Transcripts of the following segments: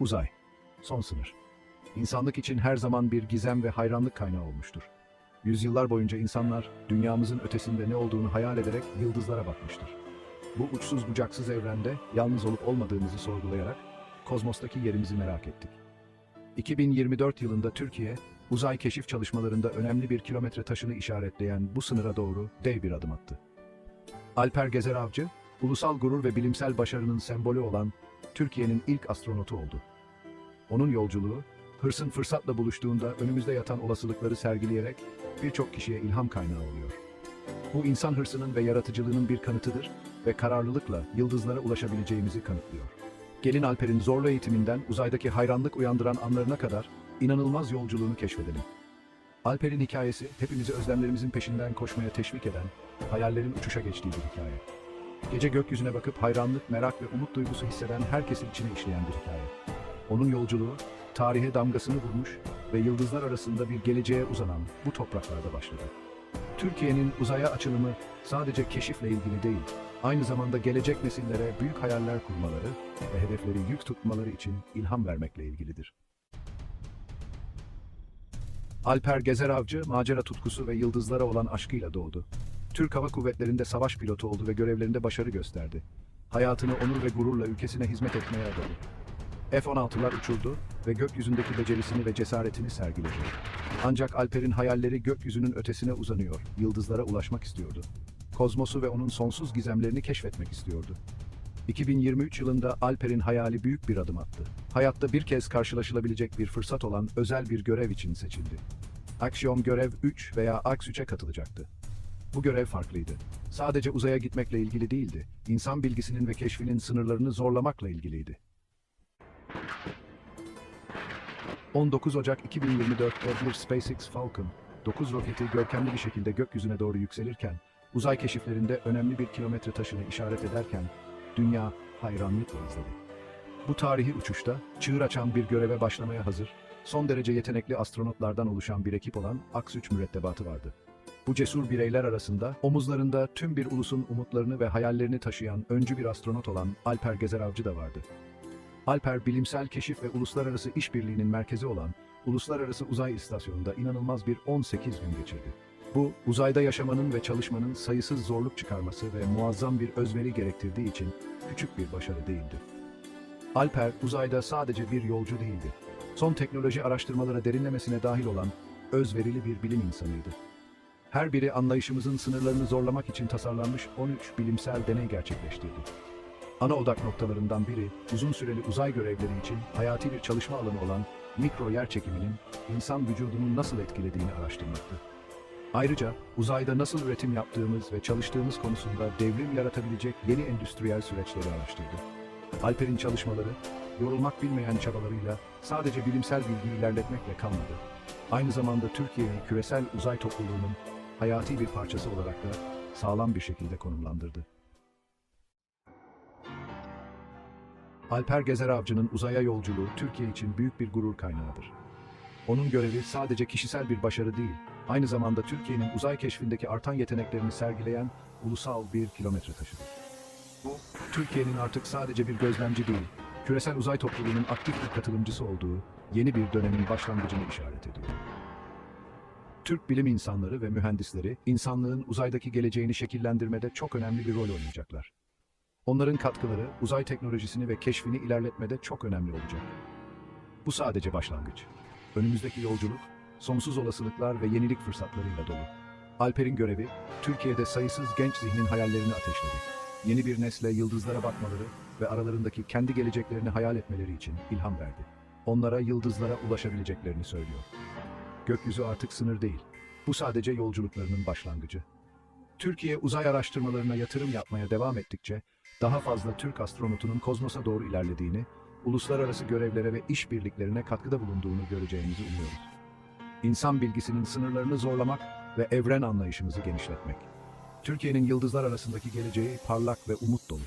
Uzay. Son sınır. İnsanlık için her zaman bir gizem ve hayranlık kaynağı olmuştur. Yüzyıllar boyunca insanlar dünyamızın ötesinde ne olduğunu hayal ederek yıldızlara bakmıştır. Bu uçsuz bucaksız evrende yalnız olup olmadığımızı sorgulayarak kozmostaki yerimizi merak ettik. 2024 yılında Türkiye, uzay keşif çalışmalarında önemli bir kilometre taşını işaretleyen bu sınıra doğru dev bir adım attı. Alper Gezer Avcı, ulusal gurur ve bilimsel başarının sembolü olan Türkiye'nin ilk astronotu oldu. Onun yolculuğu, hırsın fırsatla buluştuğunda önümüzde yatan olasılıkları sergileyerek birçok kişiye ilham kaynağı oluyor. Bu insan hırsının ve yaratıcılığının bir kanıtıdır ve kararlılıkla yıldızlara ulaşabileceğimizi kanıtlıyor. Gelin Alper'in zorlu eğitiminden uzaydaki hayranlık uyandıran anlarına kadar inanılmaz yolculuğunu keşfedelim. Alper'in hikayesi hepimizi özlemlerimizin peşinden koşmaya teşvik eden, hayallerin uçuşa geçtiği bir hikaye. Gece gökyüzüne bakıp hayranlık, merak ve umut duygusu hisseden herkesin içine işleyen bir hikaye. Onun yolculuğu, tarihe damgasını vurmuş ve yıldızlar arasında bir geleceğe uzanan bu topraklarda başladı. Türkiye'nin uzaya açılımı sadece keşifle ilgili değil, aynı zamanda gelecek nesillere büyük hayaller kurmaları ve hedefleri yük tutmaları için ilham vermekle ilgilidir. Alper Gezer Avcı, macera tutkusu ve yıldızlara olan aşkıyla doğdu. Türk Hava Kuvvetleri'nde savaş pilotu oldu ve görevlerinde başarı gösterdi. Hayatını onur ve gururla ülkesine hizmet etmeye adadı. F-16'lar uçurdu ve gökyüzündeki becerisini ve cesaretini sergiledi. Ancak Alper'in hayalleri gökyüzünün ötesine uzanıyor, yıldızlara ulaşmak istiyordu. Kozmosu ve onun sonsuz gizemlerini keşfetmek istiyordu. 2023 yılında Alper'in hayali büyük bir adım attı. Hayatta bir kez karşılaşılabilecek bir fırsat olan özel bir görev için seçildi. Aksiyon Görev 3 veya AX 3'e katılacaktı. Bu görev farklıydı. Sadece uzaya gitmekle ilgili değildi. İnsan bilgisinin ve keşfinin sınırlarını zorlamakla ilgiliydi. 19 Ocak 2024'te bir SpaceX Falcon 9 roketi görkemli bir şekilde gökyüzüne doğru yükselirken, uzay keşiflerinde önemli bir kilometre taşını işaret ederken, dünya hayranlıkla izledi. Bu tarihi uçuşta, çığır açan bir göreve başlamaya hazır, son derece yetenekli astronotlardan oluşan bir ekip olan AX-3 mürettebatı vardı. Bu cesur bireyler arasında omuzlarında tüm bir ulusun umutlarını ve hayallerini taşıyan öncü bir astronot olan Alper Gezer Avcı da vardı. Alper, bilimsel keşif ve uluslararası işbirliğinin merkezi olan Uluslararası Uzay İstasyonu'nda inanılmaz bir 18 gün geçirdi. Bu, uzayda yaşamanın ve çalışmanın sayısız zorluk çıkarması ve muazzam bir özveri gerektirdiği için küçük bir başarı değildi. Alper, uzayda sadece bir yolcu değildi. Son teknoloji araştırmalara derinlemesine dahil olan özverili bir bilim insanıydı. Her biri anlayışımızın sınırlarını zorlamak için tasarlanmış 13 bilimsel deney gerçekleştirdi. Ana odak noktalarından biri, uzun süreli uzay görevleri için hayati bir çalışma alanı olan mikro yer çekiminin insan vücudunu nasıl etkilediğini araştırmaktı. Ayrıca uzayda nasıl üretim yaptığımız ve çalıştığımız konusunda devrim yaratabilecek yeni endüstriyel süreçleri araştırdı. Alper'in çalışmaları, yorulmak bilmeyen çabalarıyla sadece bilimsel bilgiyi ilerletmekle kalmadı. Aynı zamanda Türkiye'yi küresel uzay topluluğunun hayati bir parçası olarak da sağlam bir şekilde konumlandırdı. Alper Gezer Avcı'nın uzaya yolculuğu Türkiye için büyük bir gurur kaynağıdır. Onun görevi sadece kişisel bir başarı değil, aynı zamanda Türkiye'nin uzay keşfindeki artan yeteneklerini sergileyen ulusal bir kilometre taşıdır. Bu, Türkiye'nin artık sadece bir gözlemci değil, küresel uzay topluluğunun aktif bir katılımcısı olduğu yeni bir dönemin başlangıcını işaret ediyor. Türk bilim insanları ve mühendisleri, insanlığın uzaydaki geleceğini şekillendirmede çok önemli bir rol oynayacaklar. Onların katkıları uzay teknolojisini ve keşfini ilerletmede çok önemli olacak. Bu sadece başlangıç. Önümüzdeki yolculuk, sonsuz olasılıklar ve yenilik fırsatlarıyla dolu. Alper'in görevi, Türkiye'de sayısız genç zihnin hayallerini ateşledi. Yeni bir nesle yıldızlara bakmaları ve aralarındaki kendi geleceklerini hayal etmeleri için ilham verdi. Onlara yıldızlara ulaşabileceklerini söylüyor. Gökyüzü artık sınır değil. Bu sadece yolculuklarının başlangıcı. Türkiye uzay araştırmalarına yatırım yapmaya devam ettikçe daha fazla Türk astronotunun kozmosa doğru ilerlediğini, uluslararası görevlere ve işbirliklerine katkıda bulunduğunu göreceğimizi umuyoruz. İnsan bilgisinin sınırlarını zorlamak ve evren anlayışımızı genişletmek. Türkiye'nin yıldızlar arasındaki geleceği parlak ve umut dolu.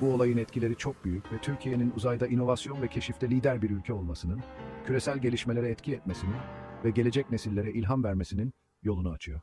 Bu olayın etkileri çok büyük ve Türkiye'nin uzayda inovasyon ve keşifte lider bir ülke olmasının, küresel gelişmelere etki etmesini ve gelecek nesillere ilham vermesinin yolunu açıyor.